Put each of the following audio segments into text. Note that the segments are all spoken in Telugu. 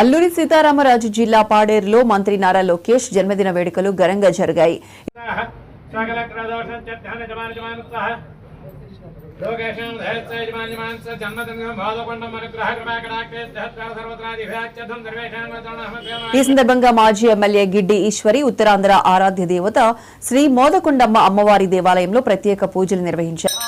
అల్లూరి సీతారామరాజు జిల్లా పాడేరులో మంత్రి నారా లోకేష్ జన్మదిన వేడుకలు ఘనంగా జరిగాయి. ఈ సందర్భంగా మాజీ ఎమ్మెల్యే గిడ్డి ఈశ్వరి ఉత్తరాంధ్ర ఆరాధ్య దేవత శ్రీ మోదకొండమ్మ అమ్మవారి దేవాలయంలో ప్రత్యేక పూజలు నిర్వహించారు.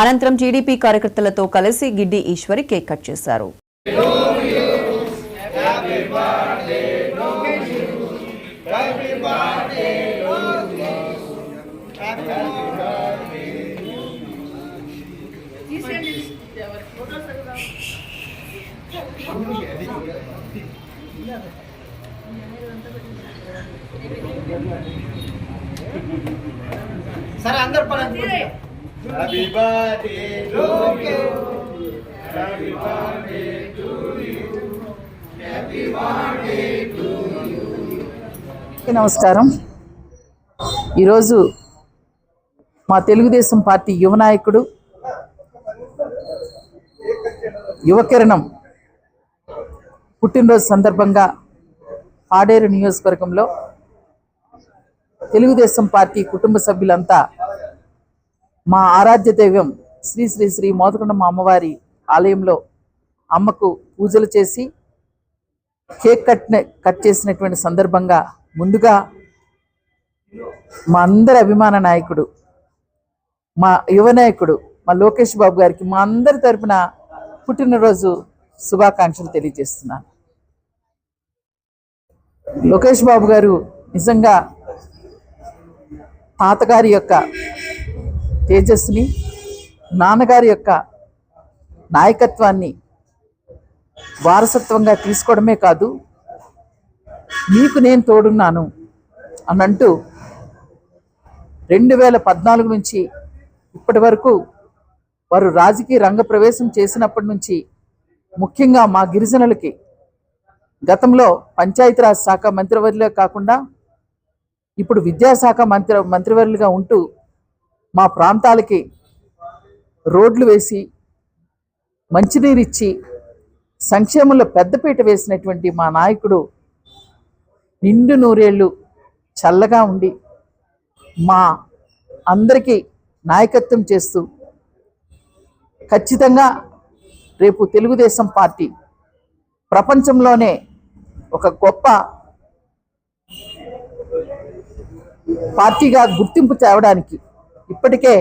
అనంతరం టీడీపీ కార్యకర్తలతో కలిసి గిడ్డి ఈశ్వరి కేక్ కట్ చేశారు। సరే అందరు హ్యాపీ బర్త్డే నమస్కారం. ఈరోజు మా తెలుగుదేశం పార్టీ యువ నాయకుడు యువకిరణం పుట్టినరోజు సందర్భంగా పాడేరు నియోజకవర్గంలో తెలుగుదేశం పార్టీ కుటుంబ సభ్యులంతా మా ఆరాధ్య దైవం శ్రీ శ్రీ శ్రీ మోదకొండమ్మ అమ్మవారి ఆలయంలో అమ్మకు పూజలు చేసి కేక్ కట్ కట్ చేసినటువంటి సందర్భంగా ముందుగా మా అందరి అభిమాన నాయకుడు మా యువ నాయకుడు మా లోకేష్ బాబు గారికి మా అందరి తరపున పుట్టినరోజు శుభాకాంక్షలు తెలియజేస్తున్నాను. లోకేష్ బాబు గారు నిజంగా తాతగారి యొక్క తేజస్సుని నాన్నగారి యొక్క నాయకత్వాన్ని వారసత్వంగా తీసుకోవడమే కాదు మీకు నేను తోడున్నాను అని అంటూ రెండు వేల పద్నాలుగు నుంచి ఇప్పటి వరకు వారు రాజకీయ రంగ ప్రవేశం చేసినప్పటి నుంచి ముఖ్యంగా మా గిరిజనులకి గతంలో పంచాయతీరాజ్ శాఖ మంత్రివర్యులే కాకుండా ఇప్పుడు విద్యాశాఖ మంత్రి మంత్రివర్యులుగా ఉంటూ మా ప్రాంతాలకి రోడ్లు వేసి మంచినీరు ఇచ్చి సంక్షేమంలో పెద్దపీట వేసినటువంటి మా నాయకుడు నిండు నూరేళ్ళు చల్లగా ఉండి మా అందరికీ నాయకత్వం చేస్తూ ఖచ్చితంగా రేపు తెలుగుదేశం పార్టీ ప్రపంచంలోనే ఒక గొప్ప పార్టీగా గుర్తింపు తేవడానికి ఇప్పటికే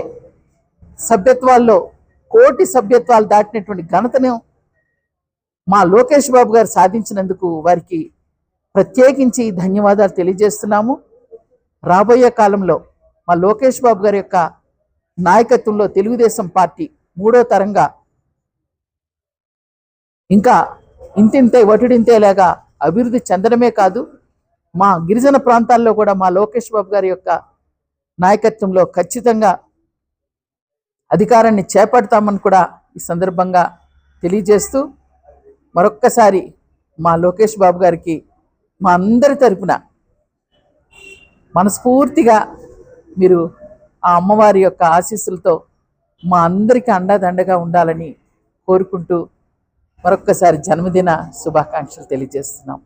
సభ్యత్వాల్లో కోటి సభ్యత్వాలు దాటినటువంటి ఘనతను మా లోకేష్ బాబు గారు సాధించినందుకు వారికి ప్రత్యేకించి ధన్యవాదాలు తెలియజేస్తున్నాము. రాబోయే కాలంలో మా లోకేష్ బాబు గారి యొక్క నాయకత్వంలో తెలుగుదేశం పార్టీ మూడో తరంగా ఇంకా ఇంతింతే వటుడింతేలాగా అభివృద్ధి చెందడమే కాదు మా గిరిజన ప్రాంతాల్లో కూడా మా లోకేష్ బాబు గారి యొక్క నాయకత్వంలో ఖచ్చితంగా అధికారాన్ని చేపడతామని కూడా ఈ సందర్భంగా తెలియజేస్తూ మరొక్కసారి మా లోకేష్ బాబు గారికి మా అందరి తరపున మనస్ఫూర్తిగా మీరు ఆ అమ్మవారి యొక్క ఆశీస్సులతో మా అందరికీ అండదండగా ఉండాలని కోరుకుంటూ మరొక్కసారి జన్మదిన శుభాకాంక్షలు తెలియజేస్తున్నాం.